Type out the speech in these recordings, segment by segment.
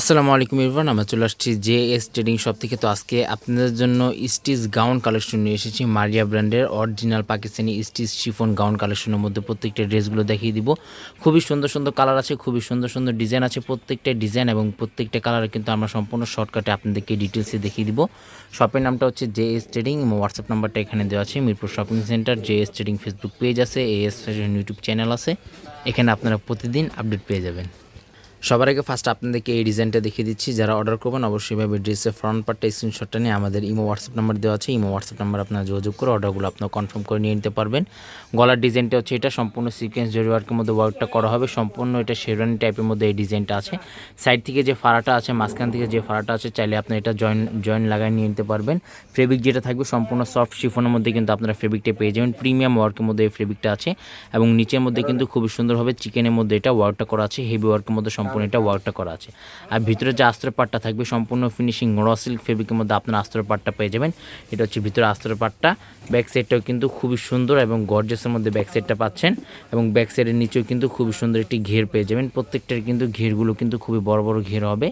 আসসালামু আলাইকুম ইরফান আমরা চলে আসছি জে এস ট্রেডিং শপ থেকে। তো আজকে আপনাদের জন্য স্টিচ গাউন কালেকশন নিয়ে এসেছি। মারিয়া ব্র্যান্ডের original Pakistani stitch chiffon gown কালেকশনের মধ্যে প্রত্যেকটা ড্রেসগুলো দেখিয়ে দিব। খুবই সুন্দর সুন্দর কালার আছে, খুবই সুন্দর সুন্দর ডিজাইন আছে প্রত্যেকটা ডিজাইন এবং প্রত্যেকটা কালার কিন্তু আমরা সম্পূর্ণ শর্টকাটে আপনাদেরকে ডিটেলসে দেখিয়ে দিব। শপের নামটা হচ্ছে জে এস ট্রেডিং হোয়াটসঅ্যাপ নাম্বারটা এখানে দেওয়া আছে। Mirpur shopping centre J S trading Facebook page আছে A S fashion YouTube channel আছে। এখানে আপনারা প্রতিদিন আপডেট পেয়ে যাবেন। সবার আগে ফার্স্ট আপনাদেরকে এই ডিজাইনটা দেখিয়ে দিচ্ছি। যারা অর্ডার করবেন, অবশ্যই ভাবে ড্রেসের ফ্রন্ট পার্টটা স্ক্রিনশটটা নিয়ে আমাদের ইমো হোয়াটসঅ্যাপ নাম্বার দেওয়া আছে। ইমো হোয়াটসঅ্যাপ নাম্বার আপনারা যোগাযোগ করে অর্ডারগুলো আপনার কনফার্ম করে নিয়ে নিতে পারবেন। গলার ডিজাইনটা হচ্ছে এটা, সম্পূর্ণ সিকোয়েন্স জরি ওয়ার্কের মধ্যে ওয়ার্কটা করা হবে। সম্পূর্ণ এটা শেরওয়ানি টাইপের মধ্যে এই ডিজাইনটা আছে। সাইড থেকে যে ফাড়াটা আছে, মাঝখান থেকে যে ফাড়াটা আছে, চাইলে আপনি এটা জয়েন জয়েন লাগাই নিয়ে নিতে পারবেন। ফেব্রিক যেটা থাকবে, সম্পূর্ণ সফট শিফনের মধ্যে কিন্তু আপনারা ফেব্রিকটা পেয়ে যাবেন। প্রিমিয়াম ওয়ার্কের মধ্যে এই ফেব্রিকটা আছে। এবং নিচের মধ্যে কিন্তু খুবই সুন্দরভাবে চিকেনের মধ্যে এটা ওয়ার্কটা করা আছে। হেভি ওয়ার্কের মধ্যে সম্পূর্ণ এটা ওয়ার্কটা করা আছে। আর ভিতরে যে আস্তর পাটটা থাকবে, সম্পূর্ণ ফিনিশিং র সিল্ক ফেব্রিকের মধ্যে আপনার আস্তর পাটটা পেয়ে যাবেন। এটা হচ্ছে ভিতরে আস্তর পাটটা। ব্যাক সাইডটাও কিন্তু খুবই সুন্দর এবং গর্জেসের মধ্যে ব্যাক সাইডটা পাচ্ছেন এবং ব্যাক সাইডের নিচেও কিন্তু খুবই সুন্দর একটি ঘের পেয়ে যাবেন। প্রত্যেকটার কিন্তু ঘেরগুলো কিন্তু খুবই বড় বড় ঘের হবে।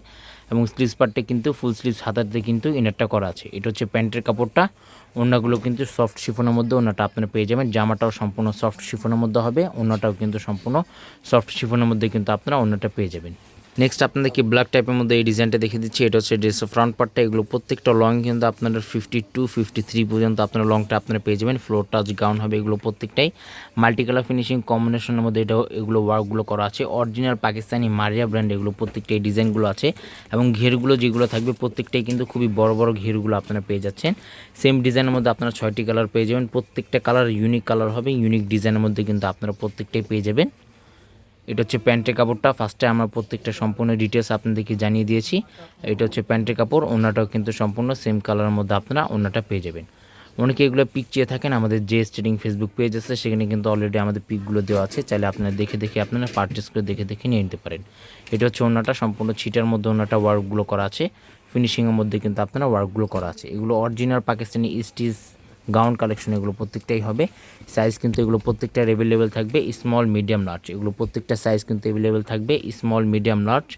এবং স্লিভস পার্টে কিন্তু ফুল স্লিভস হাতাতে কিন্তু ইনারটা করা আছে। এটা হচ্ছে প্যান্টের কাপড়টা। ওনাগুলো কিন্তু সফট শিফনের মধ্যে ওনাটা আপনারা পেয়ে যাবেন। জামাটাও সম্পূর্ণ সফট শিফনের মধ্যে হবে। ওনাটাও কিন্তু সম্পূর্ণ সফট শিফনের মধ্যে কিন্তু আপনারা ওনাটা পেয়ে যাবেন। নেক্সট আপনাদেরকে ব্ল্যাক টাইপের মধ্যে এই ডিজাইনটা দেখে দিচ্ছি। এটা হচ্ছে ড্রেসের ফ্রন্ট পার্টটা এগুলো প্রত্যেকটা লং কিন্তু আপনারা ফিফটি টু ফিফটি থ্রি পর্যন্ত আপনারা লংটা আপনারা পেয়ে যাবেন। ফ্লোর টাচ গাউন হবে এগুলো প্রত্যেকটাই। মাল্টি কালার ফিনিশিং কম্বিনেশনের মধ্যে এটা এগুলো ওয়ার্কগুলো করা আছে। অরিজিনাল পাকিস্তানি মারিয়া ব্র্যান্ড এগুলো প্রত্যেকটা এই ডিজাইনগুলো আছে। এবং ঘেরগুলো যেগুলো থাকবে প্রত্যেকটাই কিন্তু খুবই বড় বড় ঘেরগুলো আপনারা পেয়ে যাচ্ছেন। সেম ডিজাইনের মধ্যে আপনারা ছয়টি কালার পেয়ে যাবেন। প্রত্যেকটা কালার ইউনিক কালার হবে। ইউনিক ডিজাইনের মধ্যে কিন্তু আপনারা প্রত্যেকটাই পেয়ে যাবেন। এটা হচ্ছে প্যান্টের কাপড়টা। ফার্স্টে আমরা প্রত্যেকটা সম্পূর্ণ ডিটেলস আপনাদেরকে জানিয়ে দিয়েছি। এটা হচ্ছে প্যান্টের কাপড়, ওনাটাও কিন্তু সম্পূর্ণ সেম কালারের মধ্যে আপনারা ওনাটা পেয়ে যাবেন। অনেকে এগুলো পিক চেয়ে থাকেন, আমাদের যে স্টেডিং ফেসবুক পেজ আছে, সেখানে কিন্তু অলরেডি আমাদের পিকগুলো দেওয়া আছে। চাইলে আপনারা দেখে দেখে আপনারা পারচেস করে দেখে দেখে নিয়ে নিতে পারেন। এটা হচ্ছে ওনাটা, সম্পূর্ণ ছিটার মধ্যে ওনাটা ওয়ার্কগুলো করা আছে। ফিনিশিংয়ের মধ্যে কিন্তু আপনারা ওয়ার্কগুলো করা আছে। এগুলো original Pakistani stitch gown collection এগুলো প্রত্যেকটাই হবে। সাইজ কিন্তু এগুলো প্রত্যেকটা অ্যাভেলেবেল থাকবে স্মল মিডিয়াম লার্জ এগুলো প্রত্যেকটা সাইজ কিন্তু অ্যাভেলেবেল থাকবে স্মল মিডিয়াম লার্জ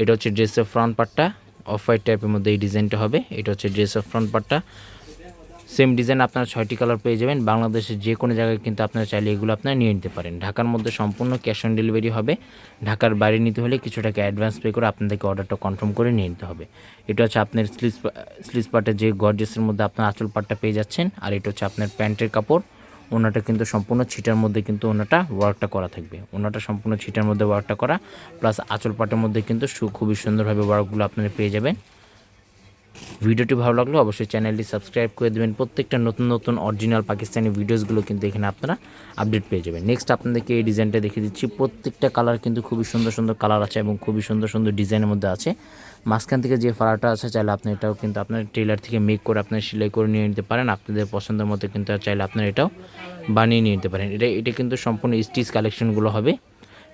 এটা হচ্ছে ড্রেসের ফ্রন্ট পার্টটা অফ হোয়াইট টাইপের মধ্যে এই ডিজাইনটা হবে। এটা হচ্ছে ড্রেসের ফ্রন্ট পার্টটা সেম ডিজাইন আপনারা ছয়টি কালার পেয়ে যাবেন। বাংলাদেশের যে কোনো জায়গায় কিন্তু আপনারা চাইলে এগুলো আপনারা নিয়ে নিতে পারেন। ঢাকার মধ্যে সম্পূর্ণ ক্যাশ অন ডেলিভারি হবে। ঢাকার বাইরে নিতে হলে কিছু টাকা অ্যাডভান্স পে করে আপনাদেরকে অর্ডারটা কনফার্ম করে নিয়ে নিতে হবে। এটা হচ্ছে আপনার স্লিজ স্লিজ পার্টের যে গর্জেসের মধ্যে আপনার আঁচল পাটটা পেয়ে যাচ্ছেন। আর এটা হচ্ছে আপনার প্যান্টের কাপড়। ওনাটা কিন্তু সম্পূর্ণ ছিটার মধ্যে কিন্তু ওনাটা ওয়ার্কটা করা থাকবে। ওনাটা সম্পূর্ণ ছিটার মধ্যে ওয়ার্কটা করা। প্লাস আঁচল পাটের মধ্যে কিন্তু খুবই সুন্দরভাবে ওয়ার্কগুলো আপনারা পেয়ে যাবেন। ভিডিওটি ভালো লাগলে অবশ্যই চ্যানেলটি সাবস্ক্রাইব করে দেবেন। প্রত্যেকটা নতুন নতুন অরিজিনাল পাকিস্তানি ভিডিওসগুলো কিন্তু এখানে আপনারা আপডেট পেয়ে যাবেন। নেক্সট আপনাদেরকে এই ডিজাইনটা দেখিয়ে দিচ্ছি। প্রত্যেকটা কালার কিন্তু খুবই সুন্দর সুন্দর কালার আছে এবং খুবই সুন্দর সুন্দর ডিজাইনের মধ্যে আছে। মাঝখান থেকে যে ফাড়াটা আছে, চাইলে আপনি এটাও কিন্তু আপনার টেলার থেকে মেক করে আপনার সেলাই করে নিয়ে নিতে পারেন। আপনাদের পছন্দের মতো কিন্তু চাইলে আপনার এটাও বানিয়ে নিয়ে নিতে পারেন। এটা এটা কিন্তু সম্পূর্ণ স্টিচ কালেকশনগুলো হবে।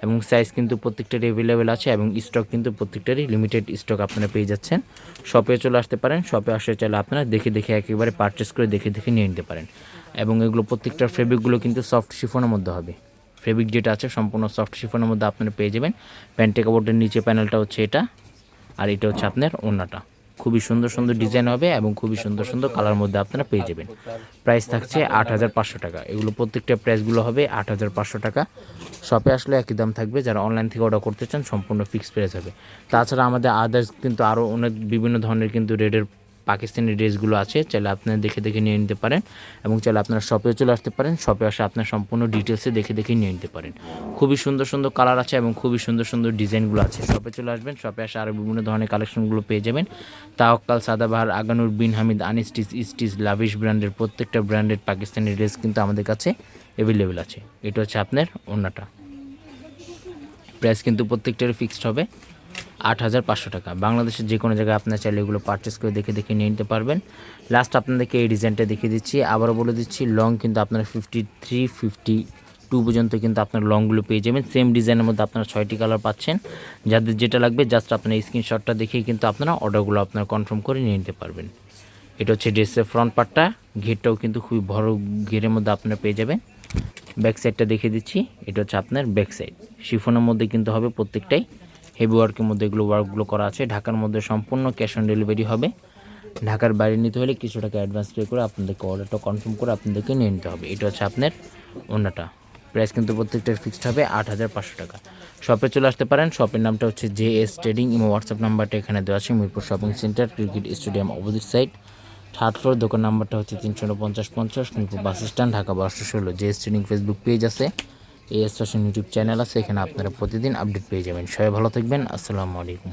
এবং সাইজ কিন্তু প্রত্যেকটারই অ্যাভেলেবেল আছে এবং স্টক কিন্তু প্রত্যেকটারই লিমিটেড স্টক আপনারা পেয়ে যাচ্ছেন। শপে চলে আসতে পারেন শপে আসতে চাইলে আপনারা দেখে দেখে একেবারে পারচেস করে দেখে দেখে নিয়ে নিতে পারেন। এবং এগুলো প্রত্যেকটার ফেব্রিকগুলো কিন্তু সফট শিফনের মধ্যে হবে। ফেব্রিক যেটা আছে সম্পূর্ণ সফট শিফনের মধ্যে আপনারা পেয়ে যাবেন। প্যান্টে কাপড়ের নিচে প্যানেলটা হচ্ছে এটা, আর এটা হচ্ছে আপনার ওড়নাটা। খুবই সুন্দর সুন্দর ডিজাইন হবে এবং খুবই সুন্দর সুন্দর কালার মধ্যে আপনারা পেয়ে যাবেন। প্রাইস থাকছে আট হাজার পাঁচশো টাকা। এগুলো প্রত্যেকটা প্রাইসগুলো হবে আট হাজার পাঁচশো টাকা। শপে আসলে একই দাম থাকবে। যারা অনলাইন থেকে অর্ডার করতে চান, সম্পূর্ণ ফিক্স প্রাইস হবে। তাছাড়া আমাদের আদার্স কিন্তু আরও অনেক বিভিন্ন ধরনের কিন্তু রেডের পাকিস্তানি ড্রেসগুলো আছে, চাইলে আপনারা দেখে দেখে নিয়ে নিতে পারেন এবং চাইলে আপনারা শপে চলে আসতে পারেন। শপে আসে আপনার সম্পূর্ণ ডিটেলসে দেখে দেখে নিয়ে নিতে পারেন। খুবই সুন্দর সুন্দর কালার আছে এবং খুবই সুন্দর সুন্দর ডিজাইনগুলো আছে। শপে চলে আসবেন শপে আসে আরও বিভিন্ন ধরনের কালেকশনগুলো পেয়ে যাবেন। তাওকাল সাদাবাহার, আগানুর, বিন হামিদ, আনিস্টিস, ইস্টিস, লাভিশ ব্র্যান্ডের প্রত্যেকটা ব্র্যান্ডের পাকিস্তানি ড্রেস কিন্তু আমাদের কাছে অ্যাভেলেবেল আছে। এটা হচ্ছে আপনার অন্যটা প্রাইস কিন্তু প্রত্যেকটার ফিক্সড হবে। আট হাজার পাঁচশো টাকা। বাংলাদেশের যে কোনো জায়গায় আপনার চাইলে এগুলো পারচেস করে দেখে দেখে নিয়ে নিতে পারবেন। লাস্ট আপনাদেরকে এই ডিজাইনটা দেখিয়ে দিচ্ছি। আবারও বলে দিচ্ছি লং কিন্তু আপনারা ফিফটি থ্রি ফিফটি টু পর্যন্ত কিন্তু আপনার লংগুলো পেয়ে যাবেন। সেম ডিজাইনের মধ্যে আপনারা ছয়টি কালার পাচ্ছেন। যাদের যেটা লাগবে জাস্ট আপনার স্ক্রিনশটটা দেখেই কিন্তু আপনারা অর্ডারগুলো আপনারা কনফার্ম করে নিয়ে নিতে পারবেন। এটা হচ্ছে ড্রেসের ফ্রন্ট পার্টটা ঘেরটাও কিন্তু খুবই বড় ঘেরের মধ্যে আপনারা পেয়ে যাবেন। ব্যাক সাইডটা দেখিয়ে দিচ্ছি। এটা হচ্ছে আপনার ব্যাক সাইড শিফনের মধ্যে কিন্তু হবে প্রত্যেকটাই। হেভি ওয়ার্কের মধ্যে এগুলো ওয়ার্কগুলো করা আছে। ঢাকার মধ্যে সম্পূর্ণ ক্যাশ অন ডেলিভারি হবে। ঢাকার বাইরে নিতে হলে কিছু টাকা অ্যাডভান্স পে করে আপনাদেরকে অর্ডারটা কনফার্ম করে আপনাদেরকে নিয়ে নিতে হবে। এটা হচ্ছে আপনার অন্যটা প্রাইস কিন্তু প্রত্যেকটার ফিক্সড হবে আট হাজার পাঁচশো টাকা। শপে চলে আসতে পারেন। শপের নামটা হচ্ছে জে এস ট্রেডিং এবং হোয়াটসঅ্যাপ নাম্বারটা এখানে দেওয়া আছে, Mirpur shopping centre cricket stadium opposite side third floor দোকান নাম্বারটা হচ্ছে তিনশো পঞ্চাশ পঞ্চাশ, মিরপুর বাস স্ট্যান্ড ঢাকা বারোশো ষোলো। J S trading Facebook page আছে। A S fashion YouTube channel আছে, এখানে আপনারা প্রতিদিন আপডেট পেয়ে যাবেন। সবাই ভালো থাকবেন, আসসালামু আলাইকুম।